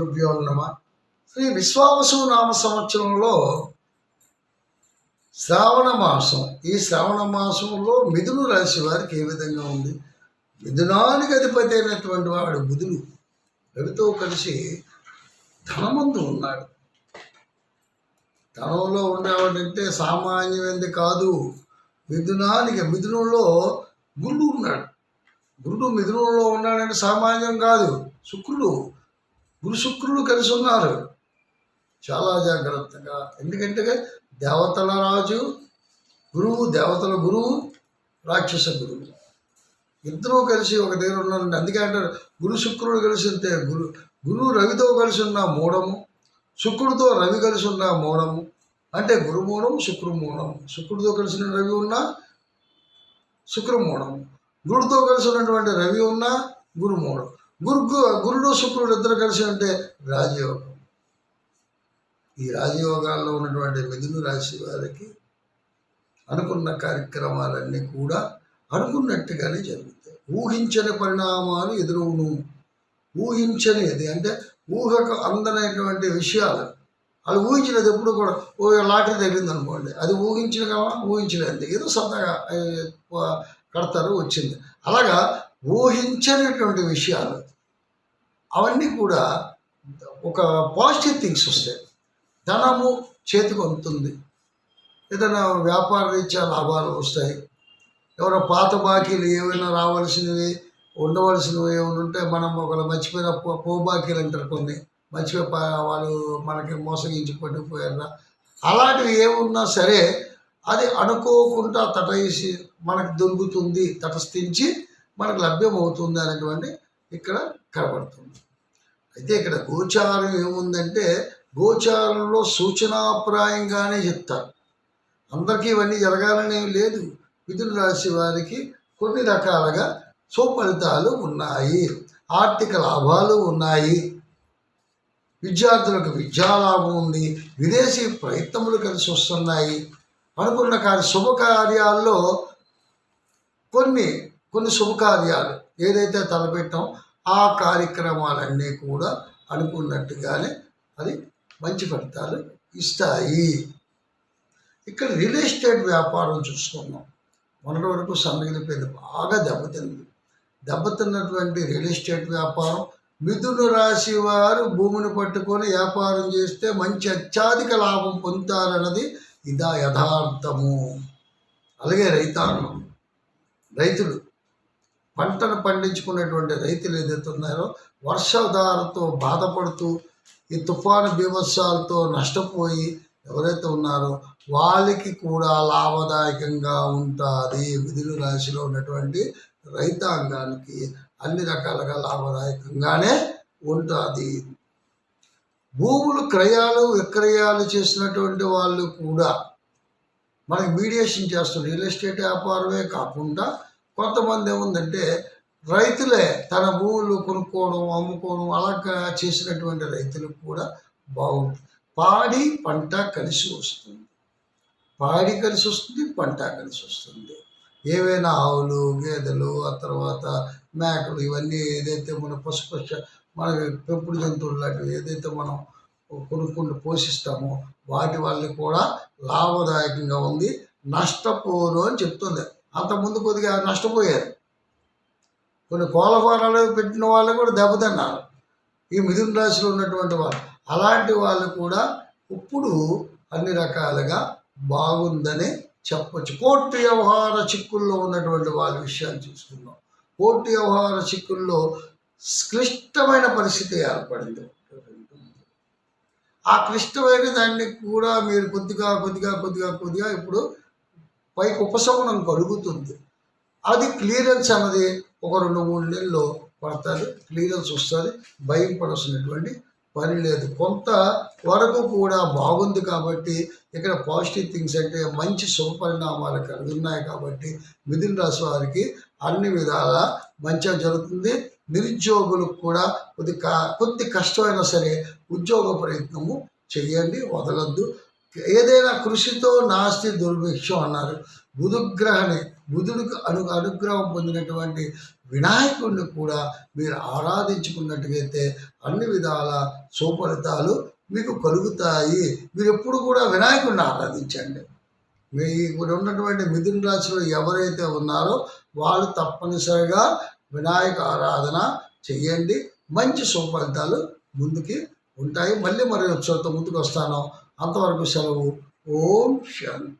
గురుభ్యో నమ. శ్రీ విశ్వావసు నామ సంవత్సరంలో శ్రావణ మాసం. ఈ శ్రావణ మాసంలో మిథును రాశి వారికి ఏ విధంగా ఉంది? మిథునానికి అధిపతి అయినటువంటి వాడు బుధుడు. రవితో కలిసి ధనమందు ఉన్నాడు. ధనంలో ఉండేవాడంటే సామాన్యమైనది కాదు. మిథునానికి మిథునంలో గురుడు ఉన్నాడు. గురుడు మిథునంలో ఉన్నాడంటే సామాన్యం కాదు. శుక్రుడు గురు శుక్రుడు కలిసి ఉన్నారు. చాలా జాగ్రత్తగా. ఎందుకంటే దేవతల రాజు గురువు దేవతల గురువు రాక్షస గురువు. ఇద్దరూ కలిసి ఒక దగ్గర ఉన్నారండి. అందుకే అంటారు గురు శుక్రుడు కలిసి ఉంటే గురు గురువు రవితో కలిసి ఉన్న మూఢము శుక్రుడితో రవి కలిసి ఉన్న మూఢము. అంటే గురు మూఢం శుక్రు మూఢం. శుక్రుడితో కలిసిన రవి ఉన్న శుక్రు మూడము గురుడితో కలిసి ఉన్నటువంటి రవి ఉన్న గురు మూఢం. గురు గురుడు శుక్రుడు ఇద్దరు కలిసి అంటే రాజయోగం. ఈ రాజయోగాల్లో ఉన్నటువంటి మిథున రాశి వారికి అనుకున్న కార్యక్రమాలన్నీ కూడా అనుకున్నట్టుగానే జరుగుతాయి. ఊహించని పరిణామాలు ఎదురవును. ఊహించనిది అంటే ఊహకు అందనటువంటి విషయాలు. అది ఊహించినది ఎప్పుడు కూడా ఓ లాటరీ తగిలింది అనుకోండి. అది ఊహించిన కదా ఊహించలేదు ఏదో సరదాగా కడతారు వచ్చింది. అలాగా ఊహించనటువంటి విషయాలు అవన్నీ కూడా ఒక పాజిటివ్ థింగ్స్ వస్తాయి. ధనము చేతికి అందుతుంది. ఏదైనా వ్యాపార రీత్యా లాభాలు వస్తాయి. ఎవరో పాత బాకీలు ఏమైనా రావాల్సినవి ఉండవలసినవి ఏమైనా ఉంటే మనం ఒకవేళ మర్చిపోయిన పో పో బాకీలు అంటారు కొన్ని. మర్చిపోయి వాళ్ళు మనకి మోసగించి పట్టుకుపోయారా అలాంటివి ఏమున్నా సరే అది అనుకోకుండా తటయిసి మనకు దొరుకుతుంది తటస్థించి మనకు లభ్యమవుతుంది అనేటువంటి ఇక్కడ కనబడుతుంది. అయితే ఇక్కడ గోచారం ఏముందంటే గోచారంలో సూచనాప్రాయంగానే చెప్తారు. అందరికీ ఇవన్నీ జరగాలని లేదు. మిథున రాశి వారికి కొన్ని రకాలుగా సుఫలితాలు ఉన్నాయి. ఆర్థిక లాభాలు ఉన్నాయి. విద్యార్థులకు విద్యాలాభం ఉంది. విదేశీ ప్రయత్నములు కలిసి వస్తున్నాయి. అనుకున్న కార్య శుభకార్యాల్లో కొన్ని కొన్ని శుభకార్యాలు ఏదైతే తలపెట్టాం ఆ కార్యక్రమాలన్నీ కూడా అనుకున్నట్టుగానే అది మంచి ఫలితాలు ఇస్తాయి. ఇక్కడ రియల్ ఎస్టేట్ వ్యాపారం చూసుకున్నాం మొన్నటి వరకు సన్నగిలిపోయింది బాగా దెబ్బతింది దెబ్బతిన్నటువంటి రియల్ ఎస్టేట్ వ్యాపారం మిథున రాశి వారు భూమిని పట్టుకొని వ్యాపారం చేస్తే మంచి అత్యధిక లాభం పొందుతారన్నది ఇదా యథార్థము. అలాగే రైతాంగం రైతులు పంటను పండించుకునేటువంటి రైతులు ఏదైతే ఉన్నారో వర్షధారతో బాధపడుతూ ఈ తుఫాను బీభత్సాలతో నష్టపోయి ఎవరైతే ఉన్నారో వాళ్ళకి కూడా లాభదాయకంగా ఉంటుంది విధులు రాశిలో ఉన్నటువంటి రైతాంగానికి అన్ని రకాలుగా లాభదాయకంగానే ఉంటుంది. భూములు క్రయాలు విక్రయాలు చేసినటువంటి వాళ్ళు కూడా మనకి మీడియేషన్ చేస్తారు రియల్ ఎస్టేట్ వ్యాపారమే కాకుండా కొంతమంది ఏముందంటే రైతులే తన భూములు కొనుక్కోవడం అమ్ముకోవడం అలా చేసినటువంటి రైతులకు కూడా బాగుంటుంది. పాడి పంట కలిసి వస్తుంది. పాడి కలిసి వస్తుంది పంట కలిసి వస్తుంది. ఏవైనా ఆవులు గేదెలు ఆ తర్వాత మేకలు ఇవన్నీ ఏదైతే మన పశు పశు మన పెంపుడు జంతువులు లాంటివి ఏదైతే మనం కొనుక్కుంటూ పోషిస్తామో వాటి వల్ల కూడా లాభదాయకంగా ఉంది నష్టపోరు అని చెప్తుంది. అంతకుముందు కొద్దిగా నష్టపోయారు. కొన్ని కోళ్ళ ఫారాలు పెట్టిన వాళ్ళు కూడా దెబ్బతిన్నారు. ఈ మిథున రాశిలో ఉన్నటువంటి వాళ్ళు. అలాంటి వాళ్ళు కూడా ఇప్పుడు అన్ని రకాలుగా బాగుందని చెప్పచ్చు. కోర్టు వ్యవహార చిక్కుల్లో ఉన్నటువంటి వాళ్ళ విషయాన్ని చూసుకుందాం. కోర్టు వ్యవహార చిక్కుల్లో క్లిష్టమైన పరిస్థితి ఏర్పడింది. ఆ క్లిష్టమైన దాన్ని కూడా మీరు కొద్దిగా కొద్దిగా కొద్దిగా కొద్దిగా ఇప్పుడు పైకి ఉపశమనం కలుగుతుంది. అది క్లియరెన్స్ అన్నది ఒక రెండు మూడు నెలల్లో పడుతుంది క్లియరెన్స్ వస్తుంది భయం పడాల్సినటువంటి పని లేదు. కొంత వరకు కూడా బాగుంది కాబట్టి ఇక్కడ పాజిటివ్ థింగ్స్ అంటే మంచి శుభ పరిణామాలు కలిగి ఉన్నాయి కాబట్టి మిథున రాశి వారికి అన్ని విధాల మంచిగా జరుగుతుంది. నిరుద్యోగులకు కూడా కొద్ది కొద్ది కష్టమైనా సరే ఉద్యోగ ప్రయత్నము చేయండి వదలొద్దు. ఏదైనా కృషితో నాస్తి దుర్భిక్షం అన్నారు. బుధుగ్రహణి బుధుడికి అను అనుగ్రహం పొందినటువంటి వినాయకుడిని కూడా మీరు ఆరాధించుకున్నట్టుగైతే అన్ని విధాల సుఫలితాలు మీకు కలుగుతాయి. మీరు ఎప్పుడు కూడా వినాయకుడిని ఆరాధించండి. మీ ఉన్నటువంటి మిథున రాశిలో ఎవరైతే ఉన్నారో వాళ్ళు తప్పనిసరిగా వినాయక ఆరాధన చెయ్యండి మంచి సుఫలితాలు ముందుకి ఉంటాయి. మళ్ళీ మరి వచ్చేతో ముందుకు వస్తాను. అంతవరకు సెలవు. ఓం శాంతి